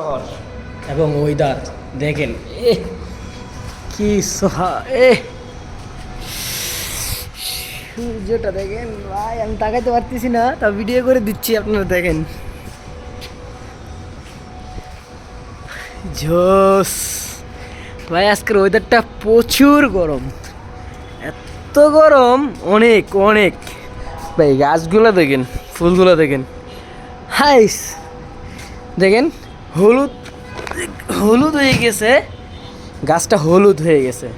শহর এবং ওয়েদার দেখেন এ কি সোহা এ সূর্যটা দেখেন, ভাই, আমি তাকাইতে পারতেছি না, তা ভিডিও করে দিচ্ছি আপনারা দেখেন। জোস, ভাই, আজকের ওয়েদারটা প্রচুর গরম। এত গরম, অনেক অনেক। ভাই, গাছগুলো দেখেন, ফুলগুলো দেখেন। হাইস, দেখেন হলুদ হলুদ হয়ে গেছে। গাছটা হলুদ হয়ে গেছে।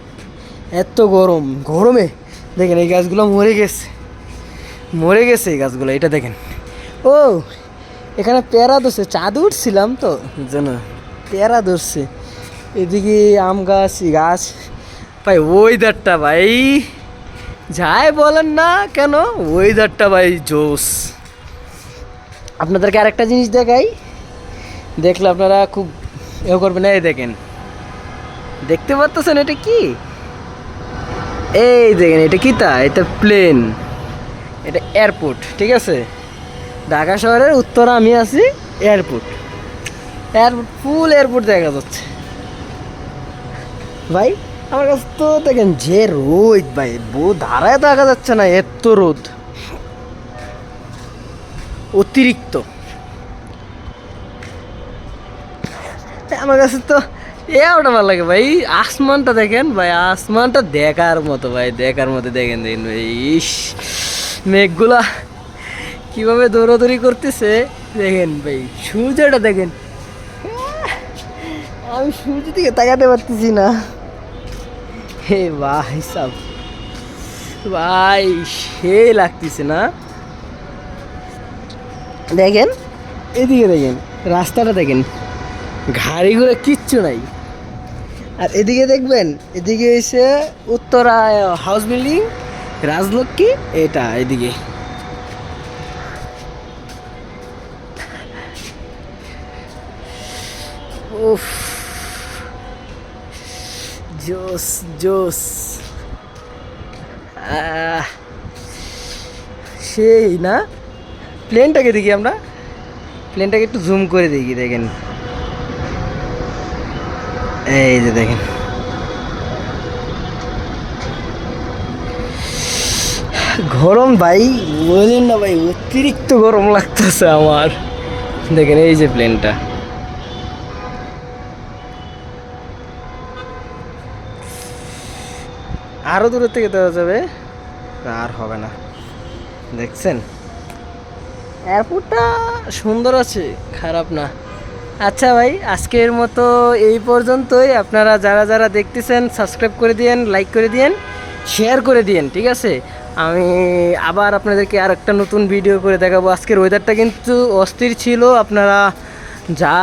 এত গরম। গরমে দেখেন এই গাছগুলো মরে গেছে। মরে গেছে এই গাছগুলো, এটা দেখেন। ও, এখানে পেয়ারা ধরছে। চাঁদ উঠছিলাম তো, যেন পেয়ারা ধরছে। এদিকে আম গাছ গাছ। ভাই ওয়েদারটা ভাই, যাই বলেন না কেন ওয়েদারটা ভাই জোস আপনাদেরকে আরেকটা জিনিস দেখাই। দেখলে আপনারা খুব এ করবেন, এই দেখেন। দেখতে পারতেছেন এটা কি? এই দেখেন, এটা কি তা? এটা প্লেন। এটা এয়ারপোর্ট, ঠিক আছে? ঢাকা শহরের উত্তরে আমি আছি, এয়ারপোর্ট। এয়ারপোর্ট, ফুল এয়ারপোর্ট দেখা যাচ্ছে। ভাই, আমার কাছে তো দেখেন যে রোদ, ভাই বউ ধারায় দেখা যাচ্ছে না, এত রোদ। অতিরিক্ত। আমার কাছে তো এ ওটা ভালো লাগে ভাই। আসমানটা দেখেন ভাই, আসমানটা দেখার মতো ভাই, দেখার মতো দেখেন দেখেন ভাই। ইস, মেঘগুলা কীভাবে দৌড়াদৌড়ি করতেছে, দেখেন ভাই। সূর্যটা দেখেন। আমি সূর্য দিকে তাকাতে পারতেছি না। হে ভাই সব। ভাই, সে লাগতেছে না। দেখেন, এদিকে দেখেন, রাস্তাটা দেখেন। গাড়িগুলো কিচ্ছু নাই। আর এদিকে দেখবেন, এদিকে এসে উত্তরা হাউস বিল্ডিং রাজলক্ষ্মী, এটা এদিকে। উফ। জোস জোস। সেই না? প্লেনটাকে দেখি আমরা। প্লেনটাকে একটু জুম করে দেখি, দেখেন। এই যে দেখেন। গরম ভাই, বলেন না ভাই, অতিরিক্ত গরম লাগতেছে আমার। দেখেন এই যে প্লেনটা আরও দূরের থেকে দেওয়া যাবে? আর হবে না। দেখছেন? এয়ারপোর্টটা সুন্দর আছে, খারাপ না। আচ্ছা ভাই, আজকের মতো এই পর্যন্তই। আপনারা যারা যারা দেখতেছেন সাবস্ক্রাইব করে দিয়েন লাইক করে দিয়েন শেয়ার করে দিয়েন, ঠিক আছে? আমি আবার আপনাদেরকে আর একটা নতুন ভিডিও করে দেখাবো। আজকের ওয়েদারটা কিন্তু অস্থির ছিল। আপনারা যা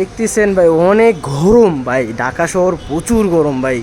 দেখতেছেন ভাই, অনেক গরম ভাই। ঢাকা শহর প্রচুর গরম ভাই।